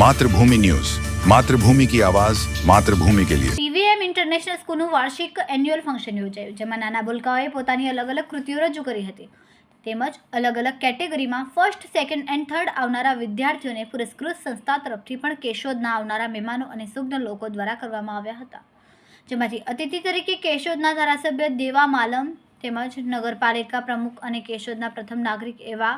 Mathrubhumi news. Mathrubhumi કી આવાજ, માતૃભૂમિ કે લિયે પીવીએમ ઇન્ટરનેશનલ સ્કૂલનું વાર્ષિક એન્યુઅલ ફંક્શન યોજાયું, જેમાં નાના ભૂલકાઓએ પોતાની અલગ અલગ કૃતિઓ રજૂ કરી હતી. તેમજ અલગ અલગ કેટેગરીમાં ફર્સ્ટ સેકન્ડ એન્ડ થર્ડ આવનારા વિદ્યાર્થીઓને પુરસ્કૃત સંસ્થા તરફથી પણ કેશોદના આવનારા મહેમાનો અને સુગ્ન લોકો દ્વારા કરવામાં આવ્યા હતા. જેમાંથી અતિથિ તરીકે કેશોદના ધારાસભ્ય દેવા માલમ તેમજ નગરપાલિકા પ્રમુખ અને કેશોદના પ્રથમ નાગરિક એવા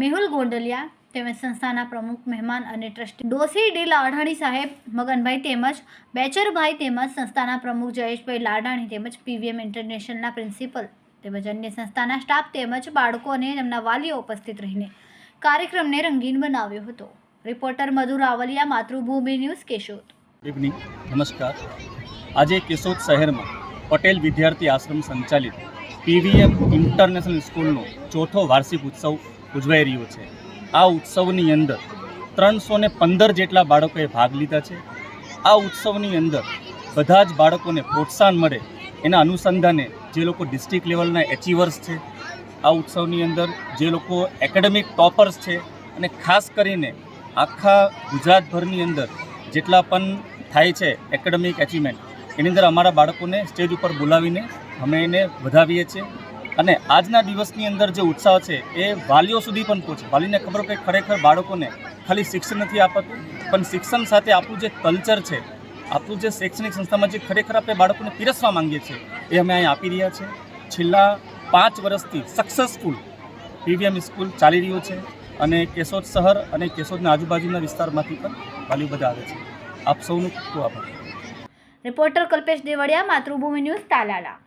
મેહુલ ગોંડલિયા તેમજ સંસ્થાના પ્રમુખ, મહેમાન અને ટ્રસ્ટી ડોસી ડી લાડાણી સાહેબ, મગનભાઈ તેમજ બેચરભાઈ તેમજ સંસ્થાના પ્રમુખ જયેશભાઈ લાડાણી તેમજ પીવીએમ ઇન્ટરનેશનલના પ્રિન્સિપલ તેમજ અન્ય સંસ્થાના સ્ટાફ તેમજ બાળકો અને તેમના વાલીઓ ઉપસ્થિત રહીને કાર્યક્રમને રંગીન બનાવ્યો હતો. Reporter Madhu Ravaliya Matrubhumi news Keshod. Good evening નમસ્કાર. આજે કેશોદ શહેરમાં પટેલ વિદ્યાર્થી આશ્રમ સંચાલિત પીવીએમ ઇન્ટરનેશનલ સ્કૂલનો ચોથો વાર્ષિક ઉત્સવ ઉજવાઈ રહ્યો છે. આ ઉત્સવની અંદર ત્રણસો ને પંદર જેટલા બાળકોએ ભાગ લીધા છે. આ ઉત્સવની અંદર બધા જ બાળકોને પ્રોત્સાહન મળે એના અનુસંધાને જે લોકો ડિસ્ટ્રિક્ટ લેવલના એચિવર્સ છે, આ ઉત્સવની અંદર જે લોકો એકેડેમિક ટોપર્સ છે અને ખાસ કરીને આખા ગુજરાતભરની અંદર જેટલા પણ થાય છે એકેડેમિક એચિવમેન્ટ એની અંદર અમારા બાળકોને સ્ટેજ ઉપર બોલાવીને અમે એને વધાવીએ છીએ. અને આજના દિવસની અંદર જે ઉત્સાહ છે, એ વાલીઓ સુધી પણ પહોંચે. વાલીને ખબર કે ખરેખર બાળકોને ખાલી શિક્ષણ નથી આપતું, પણ શિક્ષણ સાથે આપણું જે કલ્ચર છે, આપણું જે શૈક્ષણિક સંસ્થામાં જે ખરેખર આપણે બાળકોને પીરસવા માંગીએ છીએ, એ અમે અહીં આપી રહ્યા છીએ. છેલ્લા પાંચ વર્ષથી સક્સેસફુલ પીવીએમ સ્કૂલ ચાલી રહ્યું છે અને કેશોદ શહેર અને કેશોદના આજુબાજુના વિસ્તારમાંથી પણ વાલીઓ બધા આવે છે. આપ સૌનું ખૂબ આભાર. Reporter Kalpesh Devdiya Matrubhumi news Talala.